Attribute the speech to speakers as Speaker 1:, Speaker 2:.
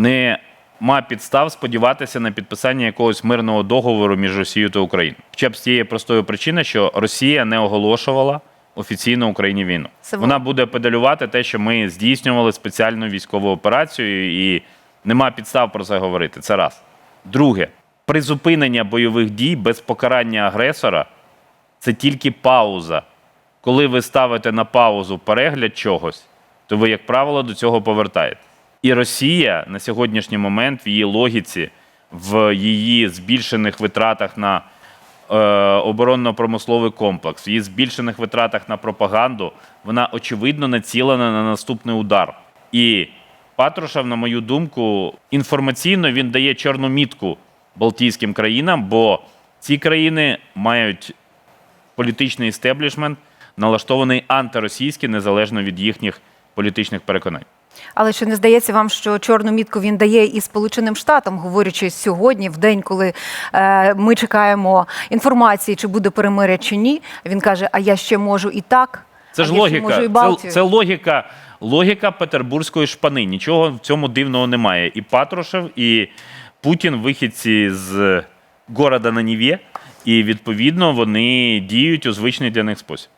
Speaker 1: нема підстав сподіватися на підписання якогось мирного договору між Росією та Україною. Хоча б з тієї простої причини, що Росія не оголошувала офіційно Україні війну.
Speaker 2: Це
Speaker 1: Вона буде педалювати те, що ми здійснювали спеціальну військову операцію, і нема підстав про це говорити. Це раз. Друге, призупинення бойових дій без покарання агресора це тільки пауза. Коли ви ставите на паузу перегляд чогось, то ви, як правило, до цього повертаєте. І Росія на сьогоднішній момент в її логіці, в її збільшених витратах на е, оборонно-промисловий комплекс, в її збільшених витратах на пропаганду, вона очевидно націлена на наступний удар. І Патрушев, на мою думку, інформаційно він дає чорну мітку Балтійським країнам, бо ці країни мають політичний істеблішмент, налаштований антиросійський, незалежно від їхніх політичних переконань.
Speaker 2: Але чи не здається вам, що чорну мітку він дає і Сполученим Штатам, говорячи сьогодні, в день, коли е, ми чекаємо інформації, чи буде перемиря чи ні? Він каже: А я ще можу і так.
Speaker 1: Це
Speaker 2: а
Speaker 1: ж
Speaker 2: я ще
Speaker 1: логіка.
Speaker 2: можу і
Speaker 1: Це, це логіка, логіка петербурзької шпани. Нічого в цьому дивного немає. І Патрушев, і Путін вихідці з города на Ніві, і відповідно вони діють у звичний для них спосіб.